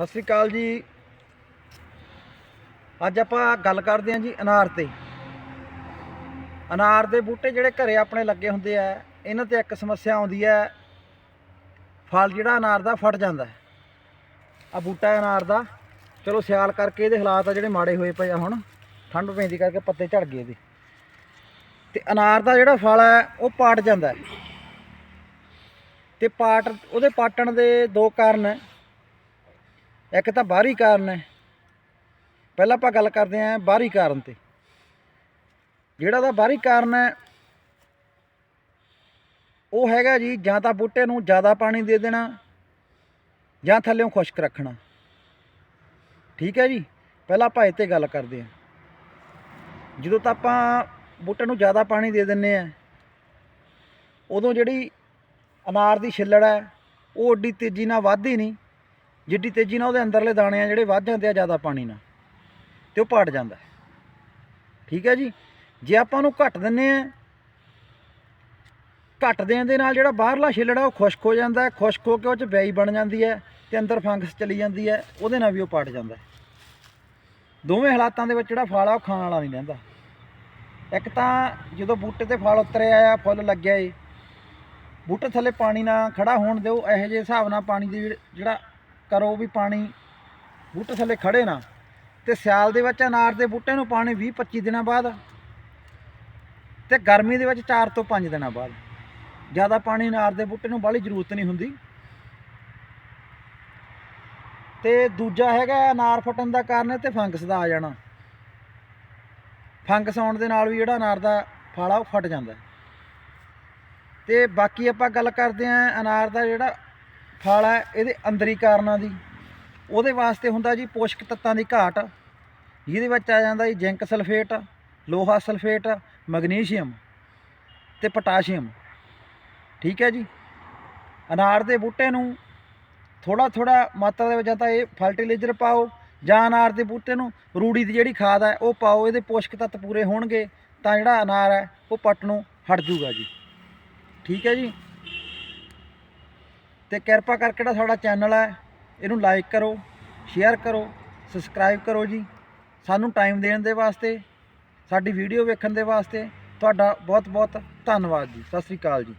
ਸਤਿ ਸ੍ਰੀ ਅਕਾਲ ਜੀ। ਅੱਜ ਆਪਾਂ ਗੱਲ ਕਰਦੇ ਹਾਂ ਜੀ ਅਨਾਰ ਤੇ। ਅਨਾਰ ਦੇ ਬੂਟੇ ਜਿਹੜੇ ਘਰੇ ਆਪਣੇ ਲੱਗੇ ਹੁੰਦੇ ਆ, ਇਹਨਾਂ ਤੇ ਇੱਕ ਸਮੱਸਿਆ ਆਉਂਦੀ ਹੈ, ਫਲ ਜਿਹੜਾ ਅਨਾਰ ਦਾ ਫਟ ਜਾਂਦਾ ਹੈ। ਆ ਬੂਟਾ ਅਨਾਰ ਦਾ। ਚਲੋ ਸਿਆਲ ਕਰਕੇ ਇਹਦੇ ਹਾਲਾਤ ਆ ਜਿਹੜੇ ਮਾੜੇ ਹੋਏ ਪਏ ਆ ਹੁਣ, ਠੰਡ ਪੈਂਦੀ ਕਰਕੇ ਪੱਤੇ ਝੜ ਗਏ ਇਹਦੇ। ਤੇ ਅਨਾਰ ਦਾ ਜਿਹੜਾ ਫਲ ਹੈ, ਉਹ ਪਾਟ ਜਾਂਦਾ ਹੈ। ਤੇ ਪਾਟ, ਉਹਦੇ ਪਾਟਣ ਦੇ ਦੋ ਕਾਰਨ ਹੈ। ਇੱਕ ਤਾਂ ਬਾਹਰੀ ਕਾਰਨ ਹੈ। ਪਹਿਲਾਂ ਆਪਾਂ ਗੱਲ ਕਰਦੇ ਆਂ ਬਾਹਰੀ ਕਾਰਨ ਤੇ। ਜਿਹੜਾ ਦਾ ਬਾਹਰੀ ਕਾਰਨ ਹੈ, ਉਹ ਹੈਗਾ ਜੀ ਜਾਂ ਤਾਂ ਬੂਟੇ ਨੂੰ ਜ਼ਿਆਦਾ ਪਾਣੀ ਦੇ ਦੇਣਾ ਜਾਂ ਥੱਲੇੋਂ ਖੁਸ਼ਕ ਰੱਖਣਾ। ਠੀਕ ਹੈ ਜੀ? ਪਹਿਲਾਂ ਆਪਾਂ ਇਹ ਤੇ ਗੱਲ ਕਰਦੇ ਆਂ ਜਦੋਂ ਤਾਂ ਆਪਾਂ ਬੂਟੇ ਨੂੰ ਜ਼ਿਆਦਾ ਪਾਣੀ ਦੇ ਦਿੰਨੇ ਆ ਉਦੋਂ ਜਿਹੜੀ ਅਨਾਰ ਦੀ ਛਿੱਲੜ ਹੈ, ਉਹ ਓਡੀ ਤੇਜ਼ੀ ਨਾਲ ਵੱਧਦੀ ਨਹੀਂ। ਜਿੱਡੀ ਤੇਜ਼ੀ ਨਾਲ ਉਹਦੇ ਅੰਦਰਲੇ ਦਾਣੇ ਆ ਜਿਹੜੇ ਵੱਧ ਜਾਂਦੇ ਆ ਜ਼ਿਆਦਾ ਪਾਣੀ ਨਾਲ, ਤੇ ਉਹ ਪਾਟ ਜਾਂਦਾ। ਠੀਕ ਹੈ ਜੀ? ਜੇ ਆਪਾਂ ਉਹਨੂੰ ਘੱਟ ਦਿੰਨੇ ਆ, ਘੱਟ ਦੇਣ ਦੇ ਨਾਲ ਜਿਹੜਾ ਬਾਹਰਲਾ ਛਿੱਲੜ ਆ ਉਹ ਖੁਸ਼ਕ ਹੋ ਜਾਂਦਾ ਹੈ ਖੁਸ਼ਕ ਹੋ ਕੇ ਉਹ ਚ ਬੈਈ ਬਣ ਜਾਂਦੀ ਹੈ ਤੇ ਅੰਦਰ ਫੰਗਸ ਚਲੀ ਜਾਂਦੀ ਹੈ, ਉਹਦੇ ਨਾਲ ਵੀ ਉਹ ਪਾਟ ਜਾਂਦਾ। ਦੋਵੇਂ ਹਾਲਾਤਾਂ ਦੇ ਵਿੱਚ ਜਿਹੜਾ ਫਲ ਆ ਉਹ ਖਾਣ ਵਾਲਾ ਨਹੀਂ ਰਹਿੰਦਾ। ਇੱਕ ਤਾਂ ਜਦੋਂ ਬੂਟੇ ਤੇ ਫਲ ਉਤਰਿਆ ਆ, ਫੁੱਲ ਲੱਗਿਆ ਏ, ਬੂਟੇ ਥੱਲੇ ਪਾਣੀ ਨਾ ਖੜਾ ਹੋਣ ਦਿਓ, ਇਹੋ ਜਿਹੇ ਹਿਸਾਬ ਨਾਲ ਪਾਣੀ ਦੀ ਜਿਹੜਾ ਕਰੋ ਵੀ ਪਾਣੀ, ਬੂਟੇ ਥੱਲੇ ਖੜੇ ਨਾ। ਤੇ ਸਿਆਲ ਦੇ ਵਿੱਚ ਅਨਾਰ ਦੇ ਬੂਟੇ ਨੂੰ ਪਾਣੀ 20 25 ਦਿਨਾਂ ਬਾਅਦ ਤੇ ਗਰਮੀ ਦੇ ਵਿੱਚ 4 ਤੋਂ 5 ਦਿਨਾਂ ਬਾਅਦ। ਜ਼ਿਆਦਾ ਪਾਣੀ ਅਨਾਰ ਦੇ ਬੂਟੇ ਨੂੰ ਬਾਹਲੀ ਜ਼ਰੂਰਤ ਨਹੀਂ ਹੁੰਦੀ। ਤੇ ਦੂਜਾ ਹੈਗਾ ਅਨਾਰ ਫਟਣ ਦਾ ਕਾਰਨ ਤੇ ਫੰਗਸ ਦਾ ਆ ਜਾਣਾ। ਫੰਗਸ ਆਉਣ ਦੇ ਨਾਲ ਵੀ ਜਿਹੜਾ ਅਨਾਰ ਦਾ ਫਲ ਆ ਉਹ ਫਟ ਜਾਂਦਾ। ਹੈ। ਤੇ ਬਾਕੀ ਆਪਾਂ ਗੱਲ ਕਰਦੇ ਆਂ ਅਨਾਰ ਦਾ ਜਿਹੜਾ ਫਲ ਹੈ, ਇਹਦੇ ਅੰਦਰੀ ਕਾਰਨਾਂ ਦੀ। ਉਹਦੇ ਵਾਸਤੇ ਹੁੰਦਾ ਜੀ ਪੋਸ਼ਕ ਤੱਤਾਂ ਦੀ ਘਾਟ, ਜਿਹਦੇ ਵਿੱਚ ਆ ਜਾਂਦਾ ਜੀ ਜ਼ਿੰਕ ਸਲਫੇਟ, ਲੋਹਾ ਸਲਫੇਟ, ਮੈਗਨੀਸ਼ੀਅਮ ਤੇ ਪੋਟਾਸ਼ੀਅਮ। ਠੀਕ ਹੈ ਜੀ? ਅਨਾਰ ਦੇ ਬੂਟੇ ਨੂੰ ਥੋੜਾ ਥੋੜਾ ਮਾਤਰਾ ਦੇ ਵਿੱਚ ਜਾਂ ਤਾਂ ਇਹ ਫਰਟੀਲਾਈਜ਼ਰ ਪਾਓ ਜਾਂ ਅਨਾਰ ਦੇ ਬੂਟੇ ਨੂੰ ਰੂੜੀ ਦੀ ਜਿਹੜੀ ਖਾਦ ਹੈ, ਉਹ ਪਾਓ, ਇਹਦੇ ਪੋਸ਼ਕ ਤੱਤ ਪੂਰੇ ਹੋਣਗੇ ਤਾਂ ਜਿਹੜਾ ਅਨਾਰ ਹੈ, ਉਹ ਪੱਟ ਨੂੰ ਹਟ ਜੂਗਾ ਜੀ। ਠੀਕ ਹੈ ਜੀ? ਤੇ ਕਿਰਪਾ ਕਰਕੇ ਜਿਹੜਾ ਸਾਡਾ ਚੈਨਲ ਹੈ, ਇਹਨੂੰ ਲਾਈਕ ਕਰੋ ਸ਼ੇਅਰ ਕਰੋ ਸਬਸਕ੍ਰਾਈਬ ਕਰੋ ਜੀ। ਸਾਨੂੰ ਟਾਈਮ ਦੇਣ ਦੇ ਵਾਸਤੇ, ਸਾਡੀ ਵੀਡੀਓ ਵੇਖਣ ਦੇ ਵਾਸਤੇ ਤੁਹਾਡਾ ਬਹੁਤ ਬਹੁਤ ਧੰਨਵਾਦ ਜੀ। ਸਤਿ ਸ੍ਰੀ ਅਕਾਲ ਜੀ।